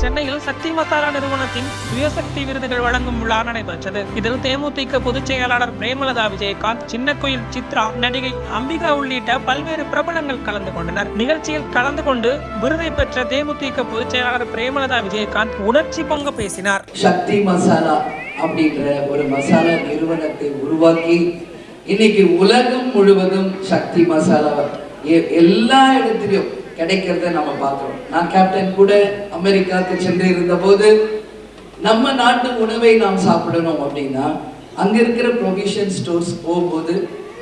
சென்னையில் சக்தி மசாலா நிறுவனத்தின் சுயசக்தி விருதுகள் வழங்கும் விழா நடைபெற்றது. இதில் தேமுதிக பொதுச் செயலாளர் பிரேமலதா விஜயகாந்த் சின்னக்கோயில் சித்ரா நடிகை அம்பிகா உள்ளிட்ட பல்வேறு பிரபலங்கள் கலந்து கொண்டனர். நிகழ்ச்சியில் கலந்து கொண்டு விருதை பெற்ற தேமுதிக பொதுச் செயலாளர் பிரேமலதா விஜயகாந்த் உணர்ச்சி பொங்க பேசினார். சக்தி மசாலா அப்படின்ற ஒரு மசாலா நிறுவனத்தை உருவாக்கி இன்னைக்கு உலகம் முழுவதும் சக்தி மசாலா எல்லா இடத்திலும் கிடைக்கிறத நம்ம பார்க்குறோம். நான் கேப்டன் கூட அமெரிக்காவுக்கு சென்று இருந்தபோது நம்ம நாட்டு உணவை நாம் சாப்பிடணும் அப்படின்னா அங்கே இருக்கிற ப்ரொவிஷன் ஸ்டோர்ஸ் போகும்போது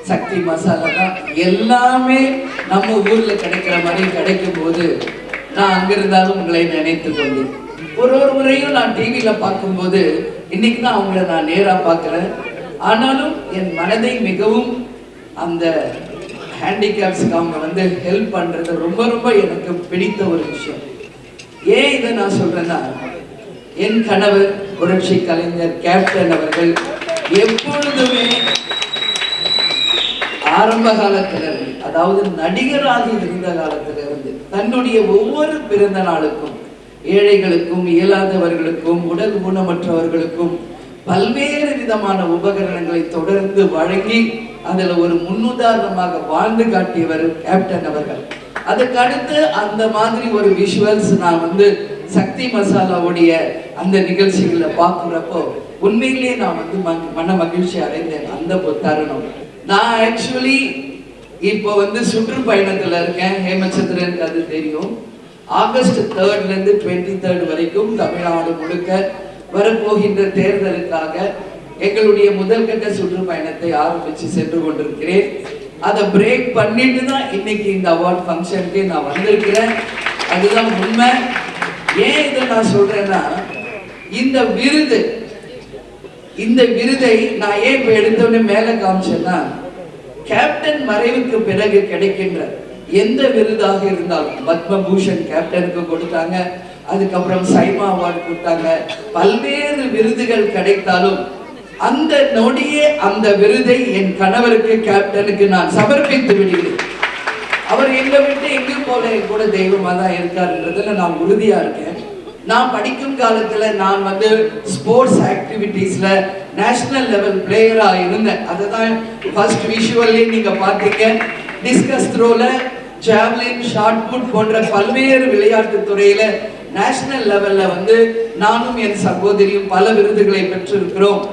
சக்தி மசாலா தான் எல்லாமே நம்ம ஊரில் கிடைக்கிற மாதிரி கிடைக்கும் போது நான் அங்கிருந்தாலும் உங்களை நினைத்து கொண்டேன் ஒரு ஒரு முறையும் நான் டிவியில் பார்க்கும்போது இன்னைக்கு தான் அவங்கள நான் நேராக பார்க்குறேன். ஆனாலும் என் மனதை மிகவும் அந்த ஹேண்டிகேப்ஸுக்கு அவங்க வந்து ஹெல்ப் பண்றது ரொம்ப ரொம்ப எனக்கு பிடித்த ஒரு விஷயம். ஏன் இதை நான் சொல்கிறேன்னா என் கணவர் புரட்சி கலைஞர் கேப்டன் அவர்கள் எப்பொழுதுமே ஆரம்ப காலத்துல அதாவது நடிகராக இருந்த காலத்துல இருந்து தன்னுடைய ஒவ்வொரு பிறந்த நாளுக்கும் ஏழைகளுக்கும் இயலாதவர்களுக்கும் உடல் ஊனமற்றவர்களுக்கும் பல்வேறு விதமான உபகரணங்களை தொடர்ந்து வழங்கி அதுல ஒரு முன்னுதாரணமாக வாழ்ந்து காட்டியவர் கேப்டன் அவர்கள். அதுக்கு அடுத்து அந்த மாதிரி ஒரு விஷுவல்ஸ் நான் வந்து சக்தி மசாலாவுடைய அந்த நிகழ்ச்சிகளை பார்க்குறப்போ உண்மையிலேயே நான் வந்து ம- மன மகிழ்ச்சி அடைந்தேன் அந்த தருணம் நான் ஆக்சுவலி இப்போ வந்து சுற்றுப்பயணத்தில் இருக்கேன். ஹேமச்சந்திரனுக்கு அது தெரியும். ஆகஸ்ட் தேர்ட்ல இருந்து டுவெண்ட்டி தேர்ட் வரைக்கும் தமிழ்நாடு முழுக்க வரப்போகின்ற தேர்தலுக்காக எங்களுடைய முதல் கட்ட சுற்றுப்பயணத்தை ஆரம்பிச்சு சென்று கொண்டிருக்கிறேன். அதை பிரேக் பண்ணிட்டு தான் இன்னைக்கு இந்த அவார்ட் ஃபங்க்ஷனுக்கு நான் வந்திருக்கிறேன். அதுதான் உண்மை. ஏன் இதை நான் சொல்றேன்னா இந்த விருது இந்த விருதை நான் ஏன் இப்ப எடுத்தோடனே மேல காமிச்சேன்னா கேப்டன் மறைவுக்கு பிறகு கிடைக்கின்ற எந்த விருதாக இருந்தாலும் பத்மபூஷன் கேப்டனுக்கு கொடுத்தாங்க. அதுக்கப்புறம் சைமா அவார்டு கொடுத்தாங்க. பல்வேறு விருதுகள் கிடைத்தாலும் அந்த நொடியே அந்த விருதை என் கணவருக்கு கேப்டனுக்கு நான் சமர்ப்பித்து விடுகிறேன். அவர் எங்க விட்டு எங்கேயும் போல என் கூட தெய்வமா தான் இருக்காருன்றதுல நான் உறுதியா இருக்கேன். நான் படிக்கும் காலத்துல நான் வந்து ஸ்போர்ட்ஸ் ஆக்டிவிட்டீஸ்ல நேஷனல் லெவல் பிளேயரா இருந்தேன். அதை தான் ஃபர்ஸ்ட் விஷுவல்லி நீங்க பார்த்தீங்க. டிஸ்கஸ் த்ரோல ஜாவ்லின் ஷார்ட் புட் போன்ற பல்வேறு விளையாட்டு துறையில நேஷனல் லெவல்ல வந்து நானும் என் சகோதரியும் பல விருதுகளை பெற்றிருக்கிறோம்.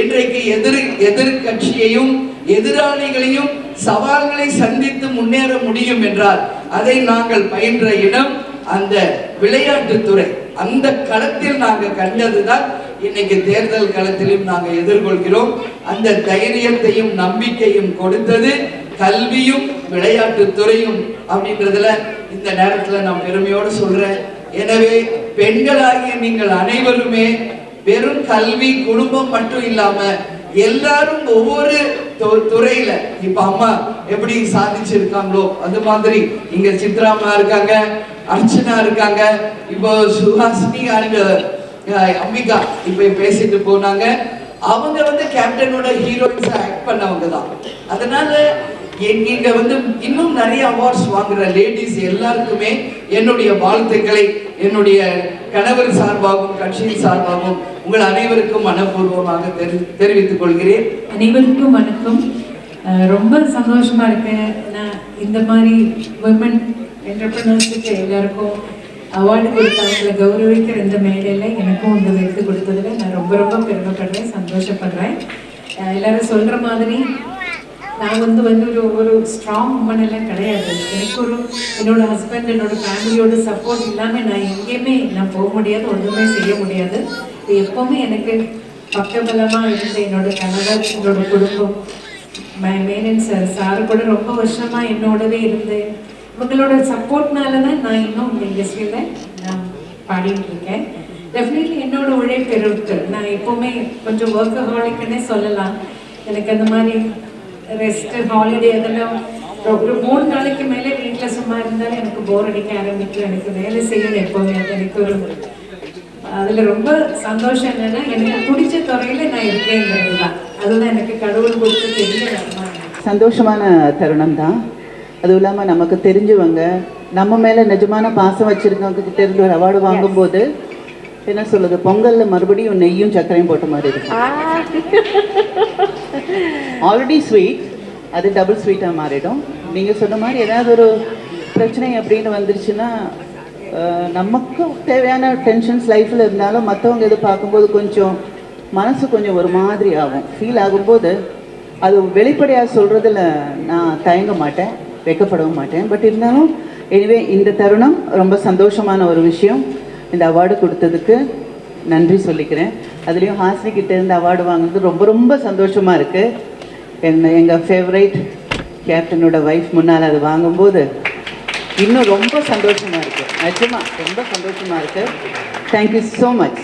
இன்றைக்கு எதிர் எதிர்கட்சியையும் எதிராளிகளையும் சவால்களை சந்தித்து முன்னேற முடியும் என்றால் அதை நாங்கள் பயின்ற இடம் அந்த விளையாட்டுத்துறை அந்த களத்தில் நாங்கள் கண்டதுதான் இன்னைக்கு தேர்தல் களத்திலும் நாங்கள் எதிர்கொள்கிறோம். அந்த தைரியத்தையும் நம்பிக்கையும் கொடுத்தது கல்வியும் விளையாட்டுத்துறையும் அப்படின்றதுல இந்த நேரத்தில் நான் பெருமையோடு சொல்றேன். எனவே பெண்களாகிய நீங்கள் அனைவருமே வெறும் கல்வி குடும்பம் மட்டும் இல்லாம எல்லாரும் ஒவ்வொரு துறையில. இப்ப அம்மா எப்படி சாதிச்சிருக்காங்களோ அது மாதிரி இங்க சித்ராமா இருக்காங்க அர்ச்சனா இருக்காங்க இப்போ சுஹாசினி அண்ட் அம்பிகா இப்ப பேசிட்டு போனாங்க. அவங்க வந்து கேப்டனோட ஹீரோயின்ஸ் ஆக்ட் பண்ணவங்க தான் அதனால இங்க வந்து இன்னும் நிறைய அவார்ட்ஸ் வாங்குற லேடிஸ் எல்லாருக்குமே என்னுடைய வாழ்த்துக்களை என்னுடைய கணவர் சார்பாகவும் கட்சியின் சார்பாகவும் உங்கள் அனைவருக்கும் மனப்பூர்வமாக தெரி தெரிவித்துக் கொள்கிறேன். அனைவருக்கும் வணக்கம். ரொம்ப சந்தோஷமா இருக்கேன் நான் இந்த மாதிரி உமன் என்டர்பிரினர்ஸுக்கு எல்லாருக்கும் அவார்டு கொடுத்தவங்களை கௌரவிக்கிற இந்த மேடையில் எனக்கும் இந்த விருது கொடுத்ததில் நான் ரொம்ப ரொம்ப பெருமைப்படுறேன் சந்தோஷப்படுறேன். எல்லாரும் சொல்கிற மாதிரி நான் வந்து வந்து ஒரு ஒரு ஸ்ட்ராங் உமன் எல்லாம் கிடையாது. எனக்கு ஒரு என்னோட ஹஸ்பண்ட் என்னோட ஃபேமிலியோட சப்போர்ட் இல்லாமல் நான் எங்கேயுமே நான் போக முடியாது ஒன்றுமே செய்ய முடியாது. எப்போவுமே எனக்கு பக்கபலமாக இருந்த என்னோட கணவர் என்னோட குடும்பம் மை மேனன் சார் சார் கூட ரொம்ப வருஷமாக என்னோடவே இருந்து இவங்களோட சப்போர்ட்னால தான் நான் இன்னும் இந்த இண்டஸ்ட்ரியில் நான் பாடிட்டு இருக்கேன். டெஃபினெட்லி என்னோட உழைப்பு இருக்கு நான் எப்போவுமே கொஞ்சம் ஒர்க்கஹாலிக்னே சொல்லலாம். எனக்கு அந்த மாதிரி ரெஸ்ட் ஹாலிடே அதெல்லாம் ஒரு மூணு நாளைக்கு மேலே வீட்டில் சும்மா இருந்தாலும் எனக்கு போர் அடிக்க ஆரம்பிக்கும். எனக்கு வேலை செய்யணும் எப்போவுமே. அது எனக்கு ஒரு அதில் ரொம்ப சந்தோஷம் என்னன்னா எனக்கு பிடிச்ச துறையில நான் இருக்கேங்கிறது தான் அதுதான் எனக்கு கடவுள் கொடுத்த வருமானம் சந்தோஷமான தருணம் தான் அதுவும் இல்லாமல் நமக்கு தெரிஞ்சவங்க நம்ம மேலே நிஜமான பாசம் வச்சுருக்கவங்க கிட்ட இருந்து ஒரு அவார்டு வாங்கும்போது என்ன சொல்லுது பொங்கல்ல மறுபடியும் நெய்யும் சர்க்கரையும் போட்ட மாதிரி இருக்கு ஆல்ரெடி ஸ்வீட் அது டபுள் ஸ்வீட்டாக மாறிடும். நீங்கள் சொன்ன மாதிரி ஏதாவது ஒரு பிரச்சனை அப்படின்னு வந்துருச்சுன்னா நமக்கு தேவையான டென்ஷன்ஸ் லைஃப்பில் இருந்தாலும் மற்றவங்க இது பார்க்கும்போது கொஞ்சம் மனசு கொஞ்சம் ஒரு மாதிரி ஆகும். ஃபீல் ஆகும்போது அது வெளிப்படையாக சொல்கிறதுல நான் தயங்க மாட்டேன் வெக்கப்படவும் மாட்டேன். பட் இருந்தாலும் எனிவே இந்த தருணம் ரொம்ப சந்தோஷமான ஒரு விஷயம். இந்த அவார்டு கொடுத்ததுக்கு நன்றி சொல்லிக்கிறேன். அதுலேயும் ஹாசினி கிட்டேருந்து அவார்டு வாங்குனது ரொம்ப ரொம்ப சந்தோஷமாக இருக்குது என் எங்கள் ஃபேவரைட் கேப்டனோட ஒய்ஃப் முன்னால் அது வாங்கும்போது இன்னும் ரொம்ப சந்தோஷமாக இருக்குது நிஜமா ரொம்ப சந்தோஷமாக இருக்குது தேங்க்யூ ஸோ மச்